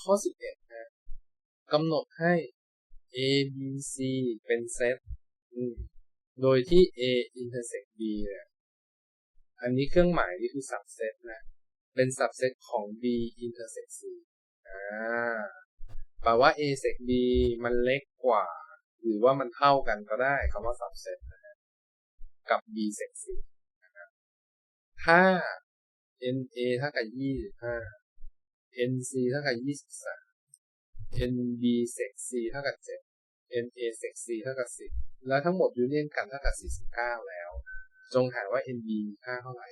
ข้อ 11นะกำหนดให้ A B C เป็นเซตโดยที่ A intersect B เนี่ยอันนี้เครื่องหมายนี่คือ subset นะ เป็น subset ของ B intersect C อ่าแปลว่า A sec B มันเล็กกว่า หรือว่ามันเท่ากันก็ได้คำว่า subset นะฮะกับ B sec C นะครับถ้า NA เท่ากับ25 NC เท่ากับ23 NB sec C เท่ากับ7 NA sec C เท่ากับ10แล้วทั้งหมดยูเนียนกันเท่ากับ49แล้ว จงหาว่า NB มีค่าเท่าไหร่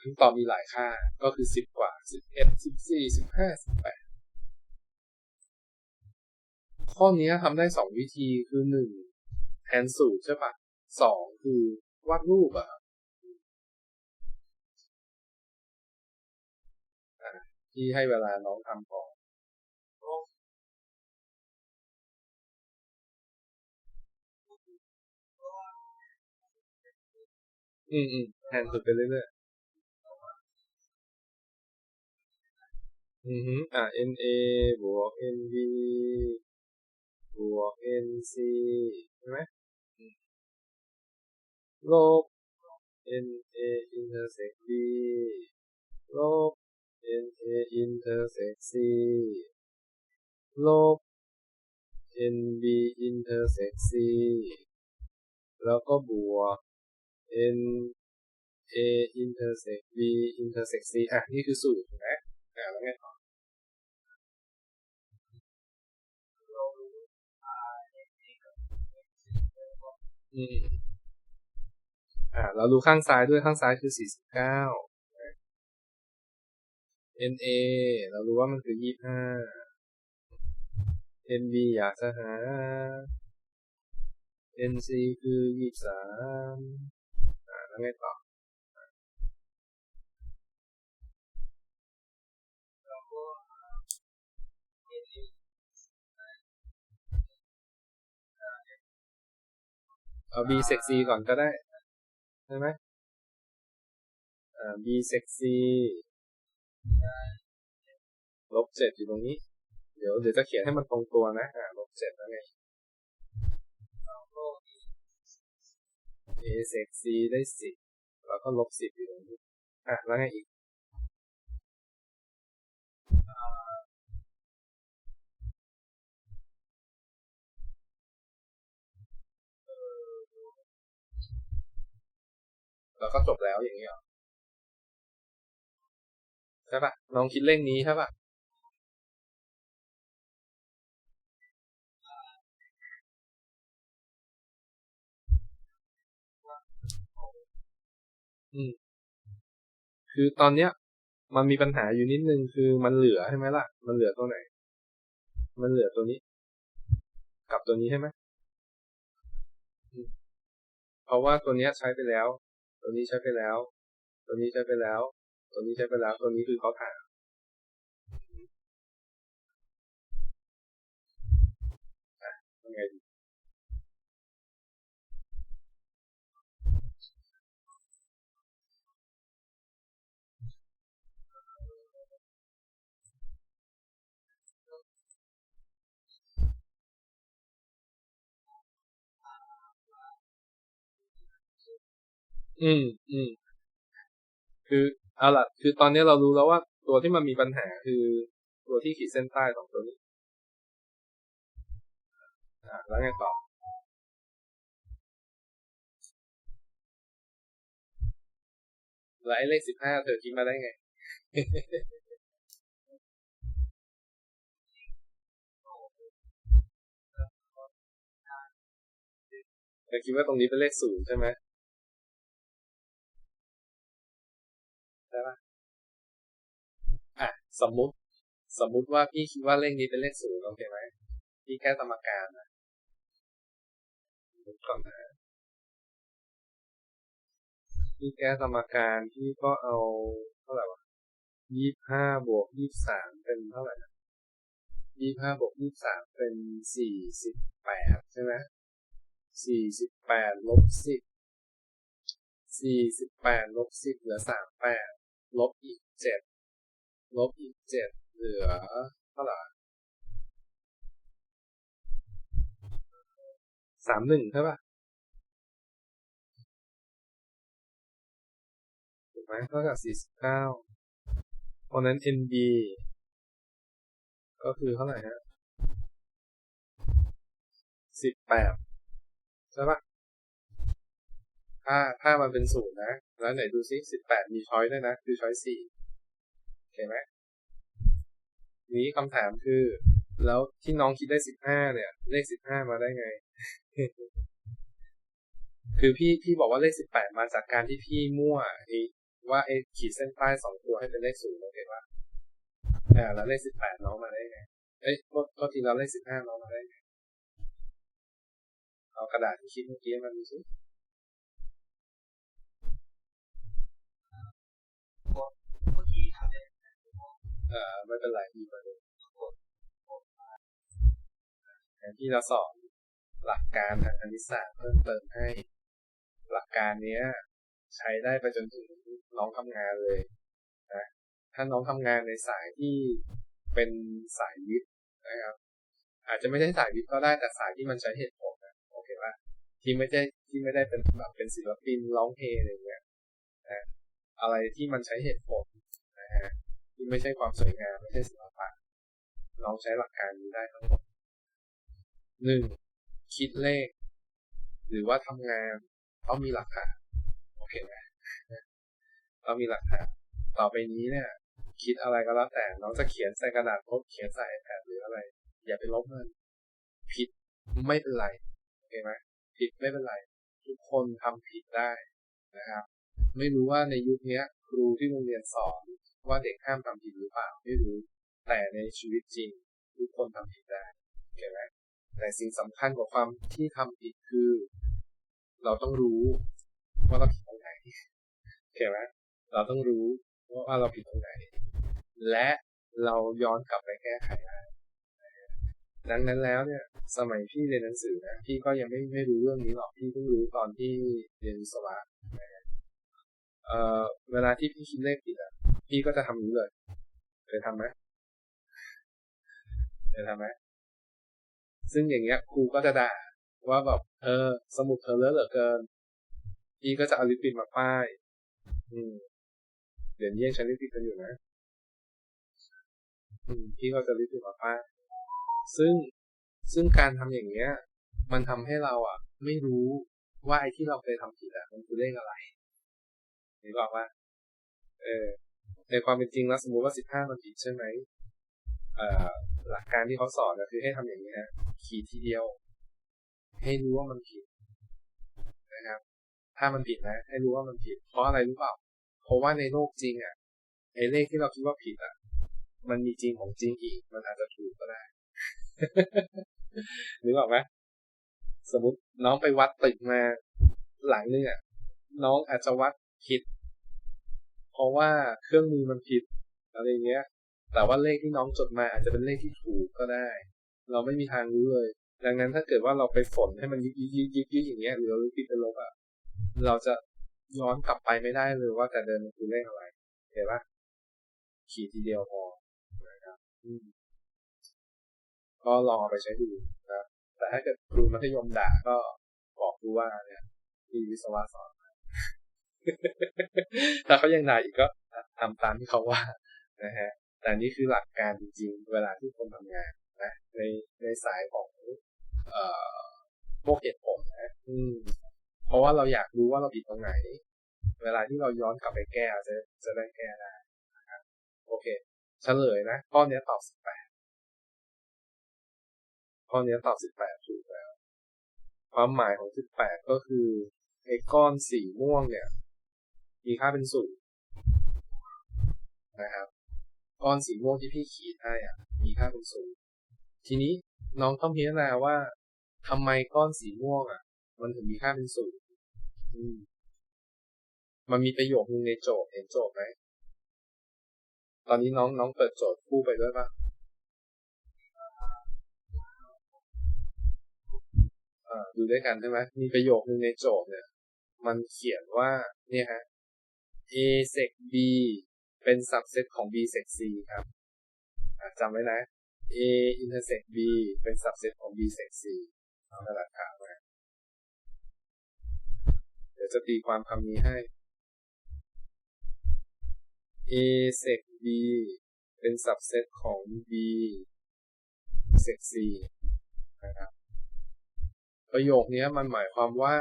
คำตอบมีหลายค่าก็คือ 10 กว่า 11 14 15 18 ข้อนี้ทำได้ 2 วิธีคือ 1 แทนสูตรใช่ปะ2 คือ วาดรูปอะที่ให้เวลาน้องทำก่อนอืมอืมแทนสุดไปเรื่อยๆ อือฮึอ่า NA บวก NB บวก NC ใช่ไหม ลบ NA intersect B ลบ NA intersect C ลบ NB intersect C แล้วก็บวก NA intersect B intersect C อะ นี่คือสูตรถูกไหมอะแล้วไงต่ออืม อ่าเราดูข้างซ้ายด้วยข้างซ้ายคือ 49 NA เรารู้ว่ามันคือ 25 NB อยากจะหา NC คือ 23อ่าแล้วไงต่อเอา B sec C ก่อนก็ได้ ใช่ไหมอ่า B sec C ลบเจ็ดอยู่ตรงนี้ เดี๋ยวเดี๋ยวจะเขียนให้มันตรงตัวนะอ่าลบเจ็ดแล้วไง A sec C ได้สิบแล้วก็ลบสิบอยู่ตรงนี้ อะ แล้วไงอีก แล้วก็จบแล้วอย่างนี้เหรอใช่ปะน้องคิดเลขนี้ใช่ปะอืม คือตอนเนี้ย มันมีปัญหาอยู่นิดนึงคือมันเหลือใช่ไหมล่ะ มันเหลือตัวไหน มันเหลือตัวนี้ กับตัวนี้ใช่ไหมเพราะว่าตัวเนี้ยใช้ไปแล้ว ตัวนี้ใช้ไปแล้ว ตัวนี้ใช้ไปแล้ว ตัวนี้ใช้ไปแล้ว ตัวนี้คือเขาถาม อืมอืมคือเอาล่ะ คือตอนนี้เรารู้แล้วว่า ตัวที่มันมีปัญหาคือตัวที่ขีดเส้นใต้ของตัวนี้อ่าแล้วไงต่อแล้วไอ้เลขสิบห้าเธอคิดมาได้ไงเธอคิดว่าตรงนี้เป็นเลขศูนย์ใช่ไหม สมมุติ สมมุติว่าพี่คิดว่าเลขนี้เป็นเลขศูนย์โอเคไหมพี่แค่สมการนะก่อนนะพี่แก้สมการพี่ก็เอาเท่าไหร่วะยี่ห้าบวกยี่สามเป็นเท่าไหร่นะยี่ห้าบวกยี่สามเป็นสี่สิบแปดใช่ไหมสี่สิบแปดลบสิบสี่สิบแปดลบสิบเหลือสามแปดลบอีกเจ็ด ลบอีกเจ็ดเหลือเท่าไหร่สามหนึ่งใช่ปะถูกไหมเท่ากับสี่สิบเก้าเพราะนั้น NB ก็คือเท่าไหร่ฮะสิบแปดใช่ปะถ้าถ้ามันเป็นศูนย์นะ แล้วไหนดูซิสิบแปดมีช้อยด้วยนะ คือช้อยสี่ โอเคไหมนี้คำถามคือ แล้วที่น้องคิดได้สิบห้าเนี่ย เลขสิบห้ามาได้ไง คือพี่พี่บอกว่าเลขสิบแปดมาจากการที่พี่มั่วไอ้ว่าไอ้ขีดเส้นใต้สองตัวให้เป็นเลขศูนย์โอเคปะอ่าแล้วเลขสิบแปดน้องมาได้ไง เอ้ยก็ทีแล้วเลขสิบห้าน้องมาได้ไง เอากระดาษที่คิดเมื่อกี้มาดูสิ อ่อไม่เป็นไรอีกมาเลยอย่างที่เราสอนหลักการทางคณิตศาสตร์เพิ่มเติมให้ หลักการเนี้ย ใช้ได้ไปจนถึงน้องทำงานเลยนะถ้าน้องทำงานในสายที่เป็นสายวิทย์นะครับ อาจจะไม่ใช่สายวิทย์ก็ได้แต่สายที่มันใช้เหตุผลนะโอเคปะที่ไม่ได้ที่ไม่ได้เป็นแบบเป็นศิลปินร้องเพลงอะไรเงี้ยนะอะไรที่มันใช้เหตุผลนะฮะ ที่ไม่ใช่ความสวยงามไม่ใช่ศิลปะน้องใช้หลักการนี้ได้ทั้งหมดหนึ่งคิดเลข หรือว่าทำงานต้องมีหลักฐานโอเคไหมต้องมีหลักฐานต่อไปนี้เนี่ย คิดอะไรก็แล้วแต่น้องจะเขียนใส่กระดาษพกเขียนใส่แผ่นหรืออะไร อย่าไปลบมันผิดไม่เป็นไรโอเคไหมผิดไม่เป็นไรทุกคนทำผิดได้นะครับ ไม่รู้ว่าในยุคนี้ครูที่โรงเรียนสอน ว่าเด็กห้ามทำผิดหรือเปล่าไม่รู้ แต่ในชีวิตจริงทุกคนทำผิดได้โอเคไหมแต่สิ่งสำคัญกว่าความที่ทำผิดคือ เราต้องรู้ว่าเราผิดตรงไหนโอเคไหมเราต้องรู้ว่าเราผิดตรงไหน และเราย้อนกลับไปแก้ไขได้ดังนั้นแล้วเนี่ย สมัยพี่เรียนหนังสือนะพี่ก็ยังไม่ไม่รู้เรื่องนี้หรอกพี่เพิ่งรู้ตอนที่เรียนวิศวะเอ่อเวลาที่พี่คิดเลขผิดอะ พี่ก็จะทำนี้เลยเคยทำไหมเคยทำไหมซึ่งอย่างเงี้ยครูก็จะด่าว่าแบบเออ สมุดเธอเลอะเหลือเกิน พี่ก็จะเอาลิปปิดมาป้าย อืมเดี๋ยวนี้ยังใช้ลิปปิดกันอยู่นะอืมพี่ก็จะลิปปิดมาป้าย ซึ่งซึ่งการทำอย่างเงี้ย มันทำให้เราอะ ไม่รู้ว่าไอ้ที่เราเคยทำผิดอะมันคือเลขอะไรนึกออกว่า เออ ในความเป็นจริงแล้วสมมติว่าสิบห้ามันผิดใช่ไหมหลักการที่เขาสอนก็คือให้ทำอย่างนี้นะขีดทีเดียว ให้รู้ว่ามันผิดนะครับ ถ้ามันผิดนะ ให้รู้ว่ามันผิด เพราะอะไรรู้เปล่า เพราะว่าในโลกจริงอะไอ้เลขที่เราคิดว่าผิดอะ มันมีจริงของจริงอีก มันอาจจะถูกก็ได้นึกออกไหมสมมติน้องไปวัดตึกมาหลังนึงอะน้องอาจจะวัดผิด เพราะว่าเครื่องมือมันผิดอะไรเงี้ย แต่ว่าเลขที่น้องจดมาอาจจะเป็นเลขที่ถูกก็ได้ เราไม่มีทางรู้เลย ดังนั้นถ้าเกิดว่าเราไปฝนให้มันยิบยิบยิบยิบยิบอย่างเงี้ยหรือเราผิดเป็นลบอะเราจะย้อนกลับไปไม่ได้เลยว่าแต่เดิมมันคือเลขอะไรเห็นปะขีดทีเดียวพอนะครับก็ลองเอาไปใช้ดูนะแต่ถ้าเกิดครูมัธยมด่าก็บอกครูว่าเนี่ยมีวิศวะสอน ถ้าเขายังด่าอีกก็ทำตามที่เขาว่านะฮะแต่นี่คือหลักการจริงๆ เวลาที่คนทำงานนะในในสายของเอ่อพวกเหตุผลนะอืมเพราะว่าเราอยากรู้ว่าเราผิดตรงไหน เวลาที่เราย้อนกลับไปแก้จะจะได้แก้ได้นะครับโอเคเฉลยนะข้อนี้ตอบสิบแปดข้อนี้ตอบสิบแปดถูกแล้ว ความหมายของสิบแปดก็คือไอ้ก้อนสีม่วงเนี่ย มีค่าเป็นศูนย์นะครับก้อนสีม่วงที่พี่ขีดให้อะ มีค่าเป็นศูนย์ทีนี้น้องต้องพิจารณาว่าทำไมก้อนสีม่วงอะ มันถึงมีค่าเป็นศูนย์มันมีประโยคนึงในโจทย์เห็นโจทย์ไหมตอนนี้น้องน้องเปิดโจทย์คู่ไปด้วยปะดูด้วยกันใช่ไหมมีประโยคนึงในโจทย์เนี่ย มันเขียนว่า เนี่ยฮะ A sec B เป็น subset ของ B sec C ครับจำไว้นะ A intersect B เป็น subset ของ B sec C เอาหลักฐานมาเดี๋ยวจะตีความคำนี้ให้ A sec B เป็น subset ของ B sec C นะครับ ประโยคนี้มันหมายความว่า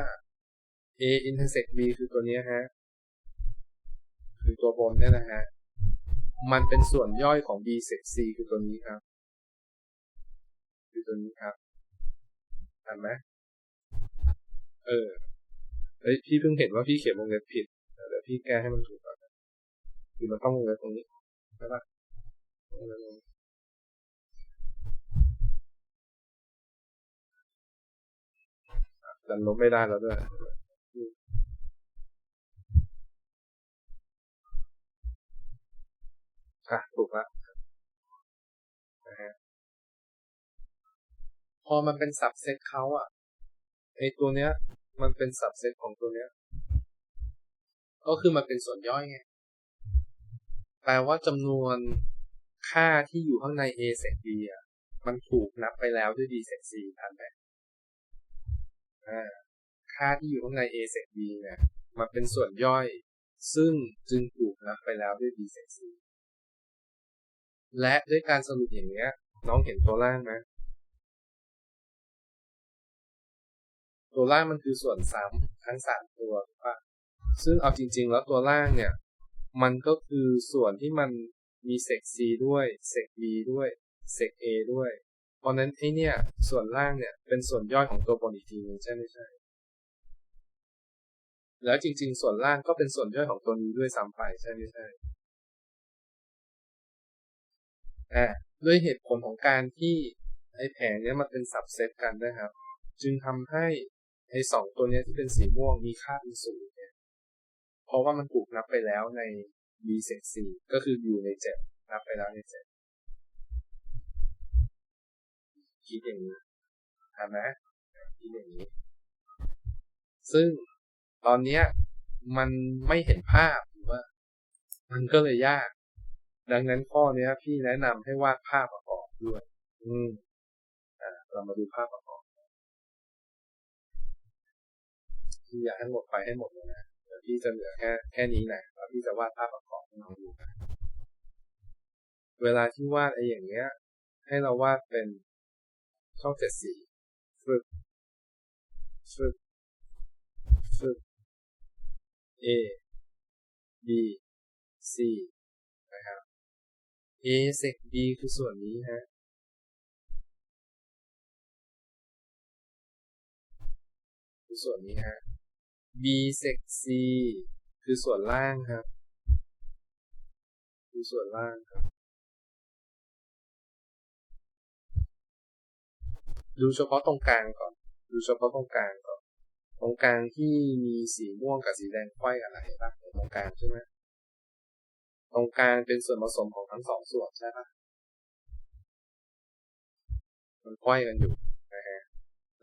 A intersect B คือตัวนี้ฮะ คือตัวบนเนี่ยนะฮะ มันเป็นส่วนย่อยของ B sec C คือตัวนี้ครับ คือตัวนี้ครับเห็นไหมเออเฮ้ยพี่เพิ่งเห็นว่าพี่เขียนวงเล็บผิดเดี๋ยวพี่แก้ให้มันถูกก่อนคือมันต้องวงเล็บตรงนี้ใช่ปะวงเล็บตรงนี้อะดันลบไม่ได้แล้วด้วย อะถูกแล้วนะฮะพอมันเป็นสับเซตเขาอะไอตัวเนี้ย มันเป็นสับเซตของตัวเนี้ย ก็คือมันเป็นส่วนย่อยไงแปลว่าจำนวนค่าที่อยู่ข้างใน A เศษ B อะ มันถูกนับไปแล้วด้วย B เศษ C ทันไหมอ่า ค่าที่อยู่ข้างใน A เศษ B เนี่ย มันเป็นส่วนย่อย ซึ่งจึงถูกนับไปแล้วด้วย B เศษ C และด้วยการสรุปอย่างเนี้ย น้องเห็นตัวล่างไหมตัวล่างมันคือส่วนซ้ำทั้งสามตัวถูกปะซึ่งเอาจริง ๆ แล้วตัวล่างเนี่ย มันก็คือส่วนที่มันมีเซก C ด้วยเซก B ด้วยเซก A ด้วย เพราะนั้นไอเนี่ย ส่วนล่างเนี่ย เป็นส่วนย่อยของตัวบนอีกทีนึงใช่ไม่ใช่ แล้วจริง ๆ ส่วนล่างก็เป็นส่วนย่อยของตัวนี้ด้วยซ้ำไปใช่ไม่ใช่ อ่าด้วยเหตุผลของการที่ไอ้แผงเนี้ยมันเป็นสับเซตกันนะครับ จึงทำให้ไอ้สองตัวเนี้ยที่เป็นสีม่วงมีค่าเป็นศูนย์เนี่ยเพราะว่ามันถูกนับไปแล้วใน b เศษ c ก็คืออยู่ในเจ็ดนับไปแล้วในเจ็ดคิดอย่างนี้ทำนะคิดอย่างนี้ ซึ่งตอนเนี้ยมันไม่เห็นภาพหรือว่า มันก็เลยยาก ดังนั้นข้อเนี้ย พี่แนะนำให้วาดภาพประกอบด้วย อืมอ่าเรามาดูภาพประกอบพี่อยากให้หมดไปให้หมดเลยนะเดี๋ยวพี่จะเหลือแค่แค่นี้นะแล้วพี่จะวาดภาพประกอบให้น้องดูนะเวลาที่วาดไอ้อย่างเงี้ย ให้เราวาดเป็นช่องเจ็ดสีฟึกฟึกฟึก A B C นะครับ A sec B คือส่วนนี้ฮะ คือส่วนนี้ฮะ B sec C คือส่วนล่างครับ คือส่วนล่างครับ ดูเฉพาะตรงกลางก่อน ดูเฉพาะตรงกลางก่อน ตรงกลางที่มีสีม่วงกับสีแดงไขว้อะไรบ้างตรงกลางใช่ไหม ตรงกลางเป็นส่วนผสมของทั้งสองส่วนใช่ปะมันไขว้กันอยู่นะฮะ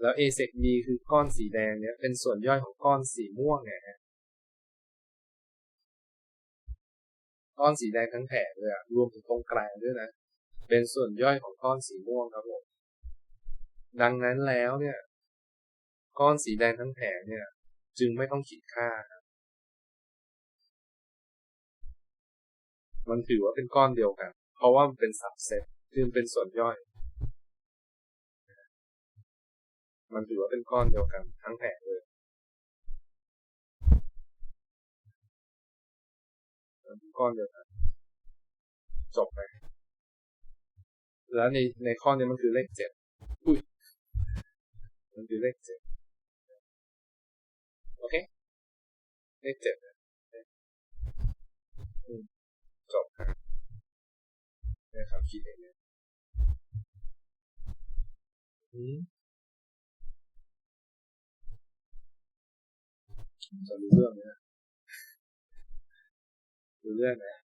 แล้ว A sec B คือก้อนสีแดงเนี้ยเป็นส่วนย่อยของก้อนสีม่วงเนี่ยฮะก้อนสีแดงทั้งแผงเลยอะรวมถึงตรงกลางด้วยนะ เป็นส่วนย่อยของก้อนสีม่วงครับผมดังนั้นแล้วเนี่ย ก้อนสีแดงทั้งแผงเนี่ย จึงไม่ต้องขีดค่าครับ มันถือว่าเป็นก้อนเดียวกัน เพราะว่ามันเป็นสับเซตคือเป็นส่วนย่อย มันถือว่าเป็นก้อนเดียวกันทั้งแผงเลยมันเป็นก้อนเดียวกันจบไปแล้วในในข้อนี้มันคือเลขเจ็ดอุ้ยมันคือเลขเจ็ดโอเคเลขเจ็ดนะอืม จบครับนะครับคิดเองนะอืมจะรู้เรื่องนะรู้เรื่องนะ